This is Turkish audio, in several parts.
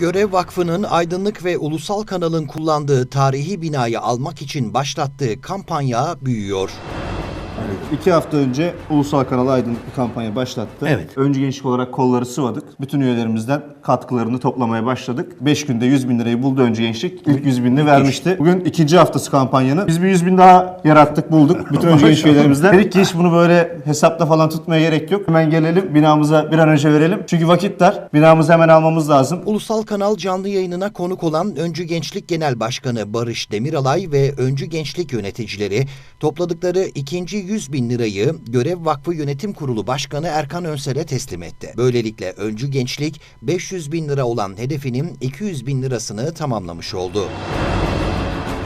Görev Vakfı'nın Aydınlık ve Ulusal Kanal'ın kullandığı tarihi binayı almak için başlattığı kampanya büyüyor. İki hafta önce Ulusal Kanal Aydınlık bir kampanya başlattı. Evet. Öncü gençlik olarak kolları sıvadık. Bütün üyelerimizden katkılarını toplamaya başladık. 5 günde 100 bin lirayı buldu Öncü Gençlik. İlk 100 binini vermişti. Bugün ikinci haftası kampanyanın. Biz bir 100 bin daha yarattık, bulduk. Bütün Öncü Gençlik üyelerimizden. Dedik ki hiç bunu böyle hesapta falan tutmaya gerek yok. Hemen gelelim binamıza bir an önce verelim. Çünkü vakit dar. Binamızı hemen almamız lazım. Ulusal Kanal canlı yayınına konuk olan Öncü Gençlik Genel Başkanı Barış Demiralay ve Öncü Gençlik yöneticileri topladıkları ikinci 100 bin lirayı Görev Vakfı Yönetim Kurulu Başkanı Erkan Önsel'e teslim etti. Böylelikle Öncü Gençlik 500 bin lira olan hedefinin 200 bin lirasını tamamlamış oldu.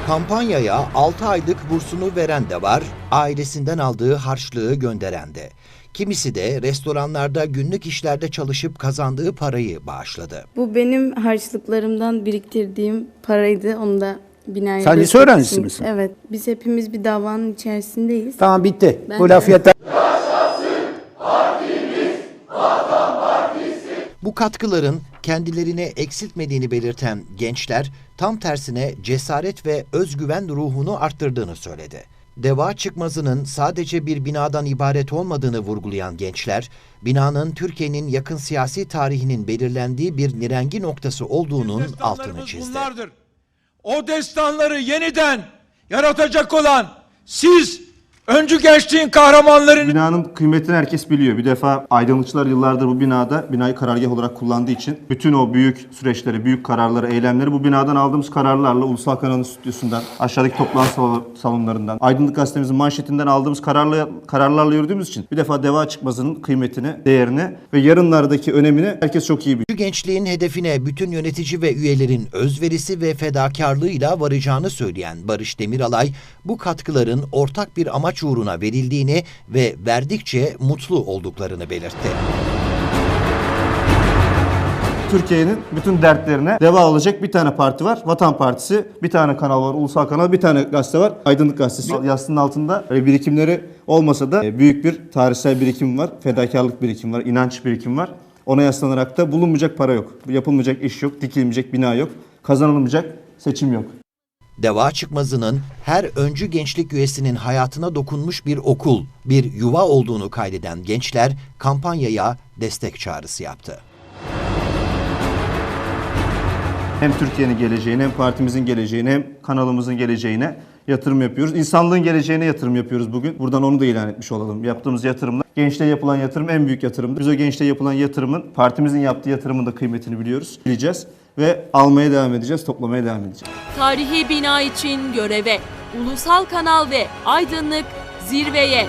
Kampanyaya 6 aylık bursunu veren de var, ailesinden aldığı harçlığı gönderen de. Kimisi de restoranlarda günlük işlerde çalışıp kazandığı parayı bağışladı. Bu benim harçlıklarımdan biriktirdiğim paraydı. Onu da binaya Sen lise öğrencisi misin? Evet. Biz hepimiz bir davanın içerisindeyiz. Tamam bitti. Ben Bu laf yeter. Bu katkıların kendilerine eksiltmediğini belirten gençler tam tersine cesaret ve özgüven ruhunu arttırdığını söyledi. Deva çıkmazının sadece bir binadan ibaret olmadığını vurgulayan gençler, binanın Türkiye'nin yakın siyasi tarihinin belirlendiği bir nirengi noktası olduğunun altını çizdi. bunlardır. O destanları yeniden yaratacak olan siz öncü gençliğin kahramanlarını Binanın kıymetini herkes biliyor. Bir defa aydınlıkçılar yıllardır bu binada binayı karargah olarak kullandığı için bütün o büyük süreçleri, büyük kararları, eylemleri bu binadan aldığımız kararlarla Ulusal Kanal'ın stüdyosundan, aşağıdaki toplantı salon- salonlarından, Aydınlık Gazetemizin manşetinden aldığımız kararla, kararlarla yürüdüğümüz için bir defa deva çıkmazının kıymetini, değerini ve yarınlardaki önemini herkes çok iyi biliyor. Öncü gençliğin hedefine bütün yönetici ve üyelerin özverisi ve fedakarlığıyla varacağını söyleyen Barış Demiralay, bu katkıların ortak bir amaç uğruna verildiğini ve verdikçe mutlu olduklarını belirtti. Türkiye'nin bütün dertlerine deva olacak bir tane parti var. Vatan Partisi, bir tane kanal var, ulusal kanal, bir tane gazete var. Aydınlık Gazetesi. Yastığının altında birikimleri olmasa da e, büyük bir tarihsel birikim var. Fedakarlık birikim var, inanç birikim var. Ona yaslanarak da bulunmayacak para yok. Yapılmayacak iş yok, dikilmeyecek bina yok. Kazanılmayacak seçim yok. Deva çıkmazının her öncü gençlik üyesinin hayatına dokunmuş bir okul, bir yuva olduğunu kaydeden gençler kampanyaya destek çağrısı yaptı. Hem Türkiye'nin geleceğine, hem partimizin geleceğine, hem kanalımızın geleceğine yatırım yapıyoruz. İnsanlığın geleceğine yatırım yapıyoruz bugün. Buradan onu da ilan etmiş olalım. Yaptığımız yatırımla gençliğe yapılan yatırım en büyük yatırımdır. Biz o gençliğe yapılan yatırımın, partimizin yaptığı yatırımın da kıymetini biliyoruz. Bileceğiz ve almaya devam edeceğiz, toplamaya devam edeceğiz. Tarihi bina için göreve, ulusal kanal ve aydınlık zirveye.